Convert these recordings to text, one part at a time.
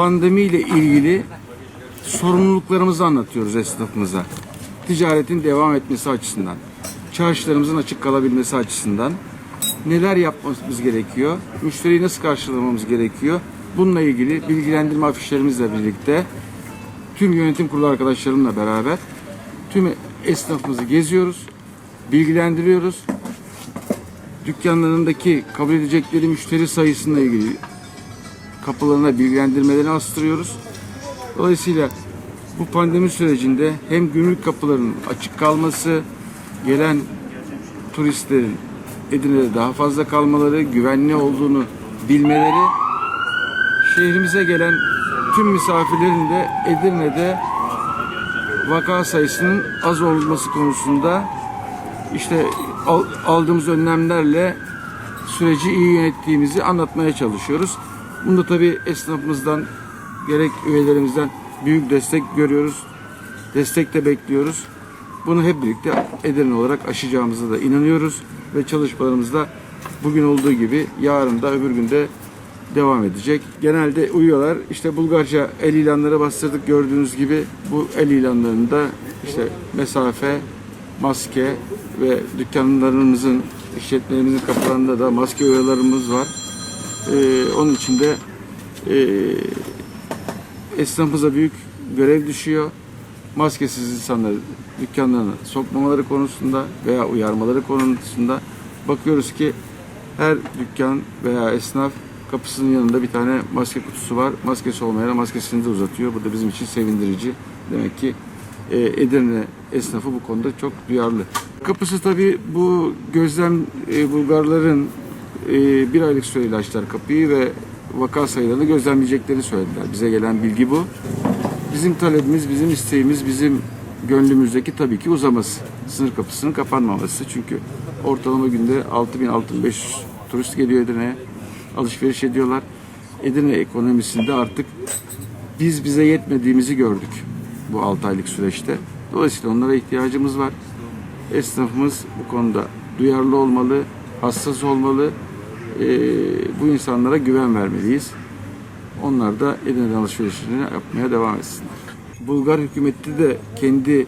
pandemiyle ilgili sorumluluklarımızı anlatıyoruz esnafımıza. Ticaretin devam etmesi açısından, çarşılarımızın açık kalabilmesi açısından neler yapmamız gerekiyor, müşteriyi nasıl karşılamamız gerekiyor. Bununla ilgili bilgilendirme afişlerimizle birlikte tüm yönetim kurulu arkadaşlarımla beraber tüm esnafımızı geziyoruz, bilgilendiriyoruz. Dükkanlarındaki kabul edecekleri müşteri sayısıyla ilgili kapılarına bilgilendirmelerini astırıyoruz. Dolayısıyla bu pandemi sürecinde hem gümrük kapılarının açık kalması, gelen turistlerin Edirne'de daha fazla kalmaları, güvenli olduğunu bilmeleri, şehrimize gelen tüm misafirlerin de Edirne'de vaka sayısının az olması konusunda işte al- aldığımız önlemlerle süreci iyi yönettiğimizi anlatmaya çalışıyoruz. Bunda tabii esnafımızdan gerek üyelerimizden büyük destek görüyoruz. Destek de bekliyoruz. Bunu hep birlikte Edirne olarak aşacağımıza da inanıyoruz ve çalışmalarımızda bugün olduğu gibi yarın da öbür günde devam edecek. Genelde uyuyorlar. İşte Bulgarca el ilanları bastırdık gördüğünüz gibi. Bu el ilanlarında işte mesafe, maske ve dükkanlarımızın, işletmelerimizin kapılarında da maske oyalarımız var. Ee, onun için de e, esnafımıza büyük görev düşüyor. Maskesiz insanları dükkanlarına sokmamaları konusunda veya uyarmaları konusunda bakıyoruz ki her dükkan veya esnaf kapısının yanında bir tane maske kutusu var. Maskesi olmayana maskesini de uzatıyor. Bu da bizim için sevindirici. Demek ki e, Edirne esnafı bu konuda çok duyarlı. Kapısı tabii bu gözlem e, Bulgarların e, bir aylık süreyle açtılar kapıyı ve vaka sayılarını gözlemleyeceklerini söylediler. Bize gelen bilgi bu. Bizim talebimiz, bizim isteğimiz, bizim gönlümüzdeki tabii ki uzaması. Sınır kapısının kapanmaması. Çünkü ortalama günde 6000-6500 turist geliyor Edirne'ye. Alışveriş ediyorlar. Edirne ekonomisinde artık biz bize yetmediğimizi gördük bu 6 aylık süreçte. Dolayısıyla onlara ihtiyacımız var. Esnafımız bu konuda duyarlı olmalı, hassas olmalı. Ee, bu insanlara güven vermeliyiz. Onlar da Edirne'den alışverişini yapmaya devam etsinler. Bulgar hükümeti de kendi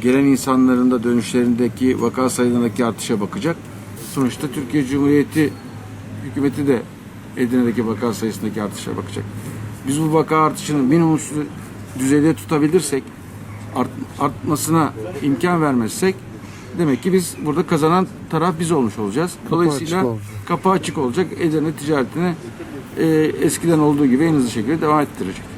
gelen insanların da dönüşlerindeki vaka sayılarındaki artışa bakacak. Sonuçta Türkiye Cumhuriyeti hükümeti de Edirne'deki vaka sayısındaki artışa bakacak. Biz bu vaka artışını minimum düzeyde tutabilirsek, art- artmasına imkan vermezsek demek ki biz burada kazanan taraf biz olmuş olacağız. Dolayısıyla açık olacak. kapı açık olacak. Edirne ticaretini e, eskiden olduğu gibi en hızlı şekilde devam ettirecek.